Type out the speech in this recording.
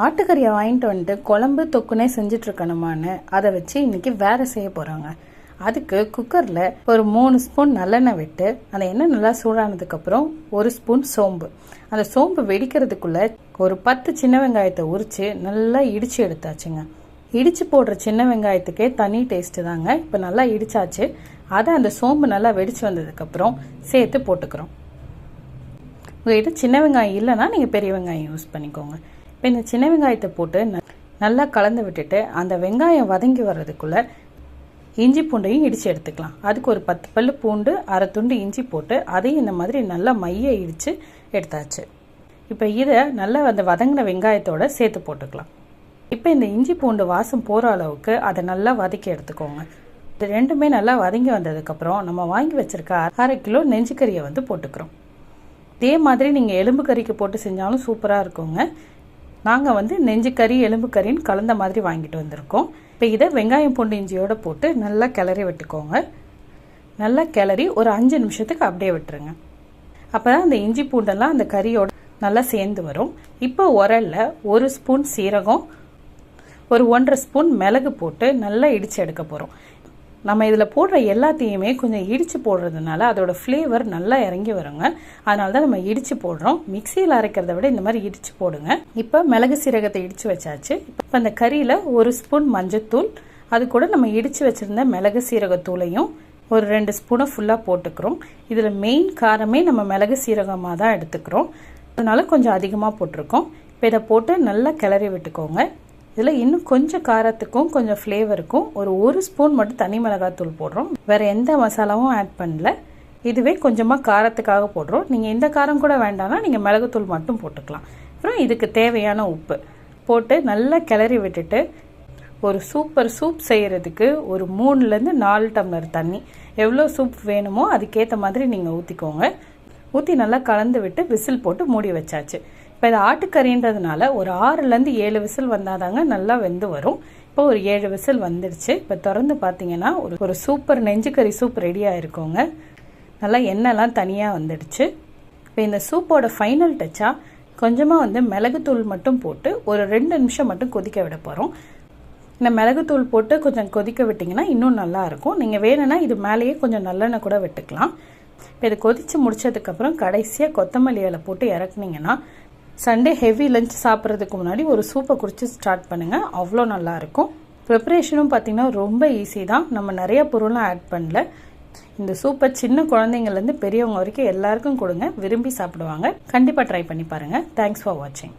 ஆட்டுக்கறியை வாங்கிட்டு வந்துட்டு குழம்பு தொக்குனே செஞ்சுட்ருக்கணுமான்னு அதை வச்சு இன்னைக்கு வேற செய்ய போகிறாங்க அதுக்கு குக்கரில் ஒரு மூணு ஸ்பூன் நல்லெண்ணெய் விட்டு அந்த எண்ணெய் நல்லா சூடானதுக்கப்புறம் ஒரு ஸ்பூன் சோம்பு. அந்த சோம்பு வெடிக்கிறதுக்குள்ளே ஒரு பத்து சின்ன வெங்காயத்தை உரித்து நல்லா இடித்து எடுத்தாச்சுங்க. இடித்து போடுற சின்ன வெங்காயத்துக்கே தனி டேஸ்ட்டு தாங்க. இப்போ நல்லா இடித்தாச்சு அதை அந்த சோம்பு நல்லா வெடித்து வந்ததுக்கப்புறம் சேர்த்து போட்டுக்கிறோம். உங்கள்கிட்ட சின்ன வெங்காயம் இல்லைன்னா நீங்கள் பெரிய வெங்காயம் யூஸ் பண்ணிக்கோங்க. இப்போ இந்த சின்ன வெங்காயத்தை போட்டு நல்லா கலந்து விட்டுட்டு அந்த வெங்காயம் வதங்கி வர்றதுக்குள்ள இஞ்சி பூண்டையும் இடித்து எடுத்துக்கலாம். அதுக்கு ஒரு பத்து பல்லு பூண்டு அரை துண்டு இஞ்சி போட்டு அதையும் இந்த மாதிரி நல்லா மைய இடித்து எடுத்தாச்சு. இப்போ இதை நல்லா அந்த வதங்கின வெங்காயத்தோட சேர்த்து போட்டுக்கலாம். இப்போ இந்த இஞ்சி பூண்டு வாசம் போகிற அளவுக்கு அதை நல்லா வதக்கி எடுத்துக்கோங்க. இது ரெண்டுமே நல்லா வதங்கி வந்ததுக்கப்புறம் நம்ம வாங்கி வச்சிருக்க அரை கிலோ நெஞ்சுக்கறியை வந்து போட்டுக்கிறோம். இதே மாதிரி நீங்கள் எலும்பு கறிக்கு போட்டு செஞ்சாலும் சூப்பராக இருக்குங்க. நாங்கள் வந்து நெஞ்சு கறி எலும்பு கறின்னு கலந்த மாதிரி வாங்கிட்டு வந்திருக்கோம். இப்போ இதை வெங்காயம் பூண்டு இஞ்சியோட போட்டு நல்லா கிளறி விட்டுக்கோங்க. நல்லா கிளறி ஒரு அஞ்சு நிமிஷத்துக்கு அப்படியே விட்டுருங்க. அப்போ தான் அந்த இஞ்சி பூண்டெல்லாம் அந்த கறியோட நல்லா சேர்ந்து வரும். இப்போ உரல்ல ஒரு ஸ்பூன் சீரகம் ஒரு ஒன்றரை ஸ்பூன் மிளகு போட்டு நல்லா இடித்து எடுக்க போகிறோம் நம்ம இதில் போடுற எல்லாத்தையுமே கொஞ்சம் இடித்து போடுறதுனால அதோடய ஃப்ளேவர் நல்லா இறங்கி வருங்க. அதனால தான் நம்ம இடித்து போடுறோம். மிக்சியில் அரைக்கிறத விட இந்த மாதிரி இடித்து போடுங்க. இப்போ மிளகு சீரகத்தை இடித்து வச்சாச்சு. இப்போ அந்த கறியில் ஒரு ஸ்பூன் மஞ்சத்தூள் அது கூட நம்ம இடித்து வச்சுருந்த மிளகு சீரகத்தூளையும் ஒரு ரெண்டு ஸ்பூனை ஃபுல்லாக போட்டுக்கிறோம். இதில் மெயின் காரமே நம்ம மிளகு சீரகமாக தான் எடுத்துக்கிறோம். அதனால கொஞ்சம் அதிகமாக போட்டிருக்கோம். இப்போ இதை போட்டு நல்லா கிளறி விட்டுக்கோங்க. இதில் இன்னும் கொஞ்சம் காரத்துக்கும் கொஞ்சம் ஃப்ளேவருக்கும் ஒரு ஒரு ஸ்பூன் மட்டும் தனி மிளகாத்தூள் போடுறோம். வேறு எந்த மசாலாவும் ஆட் பண்ணல. இதுவே கொஞ்சமாக காரத்துக்காக போடுறோம். நீங்கள் இந்த காரம் கூட வேண்டாம்னா நீங்கள் மிளகுத்தூள் மட்டும் போட்டுக்கலாம். அப்புறம் இதுக்கு தேவையான உப்பு போட்டு நல்லா கிளறி விட்டுட்டு ஒரு சூப்பர் சூப் செய்கிறதுக்கு ஒரு மூணுலேருந்து நாலு டம்ளர் தண்ணி. எவ்வளோ சூப் வேணுமோ அதுக்கேற்ற மாதிரி நீங்கள் ஊற்றிக்கோங்க ஊற்றி நல்லா கலந்து விட்டு விசில் போட்டு மூடி வச்சாச்சு. இப்போ இது ஆட்டுக்கறின்றதுனால ஒரு ஆறுலேருந்து ஏழு விசில் வந்தாதாங்க நல்லா வெந்து வரும். இப்போ ஒரு ஏழு விசில் வந்துடுச்சு இப்போ திறந்து பார்த்தீங்கன்னா ஒரு ஒரு சூப்பர் நெஞ்சுக்கறி சூப் ரெடியாக இருக்குங்க நல்லா எண்ணெய்லாம் தனியாக வந்துடுச்சு. இப்போ இந்த சூப்போட ஃபைனல் டச்சாக கொஞ்சமாக வந்து மிளகுத்தூள் மட்டும் போட்டு ஒரு ரெண்டு நிமிஷம் மட்டும் கொதிக்க விட போகிறோம் இந்த மிளகுத்தூள் போட்டு கொஞ்சம் கொதிக்க விட்டிங்கன்னா இன்னும் நல்லாயிருக்கும் நீங்கள் வேணும்னா இது மேலேயே கொஞ்சம் நல்லெண்ணெய் கூட விட்டுக்கலாம். இப்போ இது கொதித்து முடிச்சதுக்கப்புறம் கடைசியாக கொத்தமல்லி இலை போட்டு இறக்குனீங்கன்னா சண்டே ஹெவி லஞ்ச் சாப்பிட்றதுக்கு முன்னாடி ஒரு சூப்பை குடிச்சு ஸ்டார்ட் பண்ணுங்கள் அவ்வளோ நல்லாயிருக்கும் ப்ரிப்பரேஷனும் பார்த்தீங்கன்னா ரொம்ப ஈஸி தான். நம்ம நிறைய பொருளும் ஆட் பண்ணல. இந்த சூப்பை சின்ன குழந்தைங்கள்லேருந்து பெரியவங்க வரைக்கும் எல்லாருக்கும் கொடுங்க. விரும்பி சாப்பிடுவாங்க. கண்டிப்பாக ட்ரை பண்ணி பாருங்கள் தேங்க்ஸ் ஃபார் வாட்சிங்